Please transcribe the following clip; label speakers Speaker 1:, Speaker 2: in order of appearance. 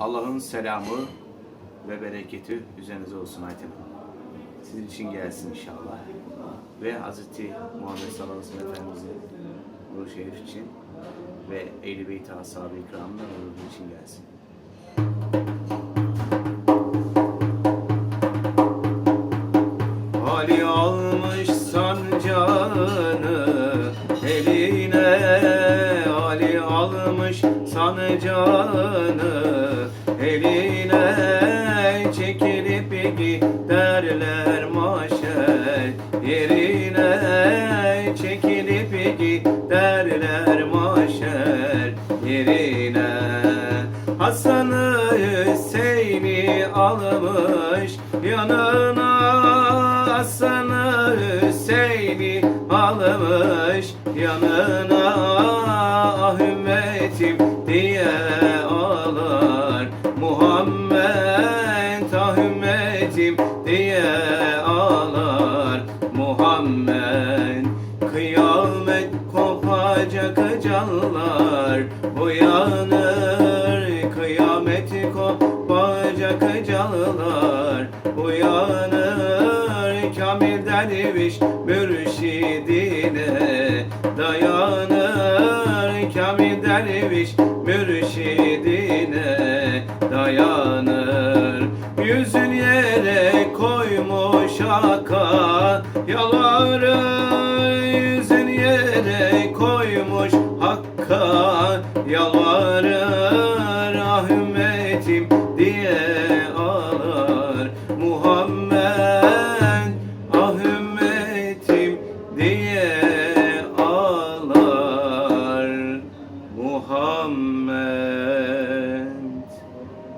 Speaker 1: Allah'ın selamı ve bereketi üzerinize olsun Ayten. Sizin için gelsin inşallah. Ve Hz. Muhammed sallallahu aleyhi ve sellem Efendimizin ruhu şerif için ve Ehl-i Beyt Ashab-ı İkram'ın için gelsin. Ali almış sancağını almış sancağını eline Çekilip giderler maşer yerine Çekilip giderler maşer yerine Hasan'ı Hüseyin'i almış. Yanına Hasan'ı Hüseyin'i almış. Yanına ümmetim diye ağlar Muhammed. Kıyamet kopacak canlar uyanır. Kıyamet kopacak canlar uyanır. Kamil derviş mürşidine dayanır. Kamil derviş mürşidine dayanır koymuş aka yaları Yüzün yere koymuş hakka. Yalvarır Ah ümmetim diye ağlar Muhammed ah ümmetim diye ağlar Muhammed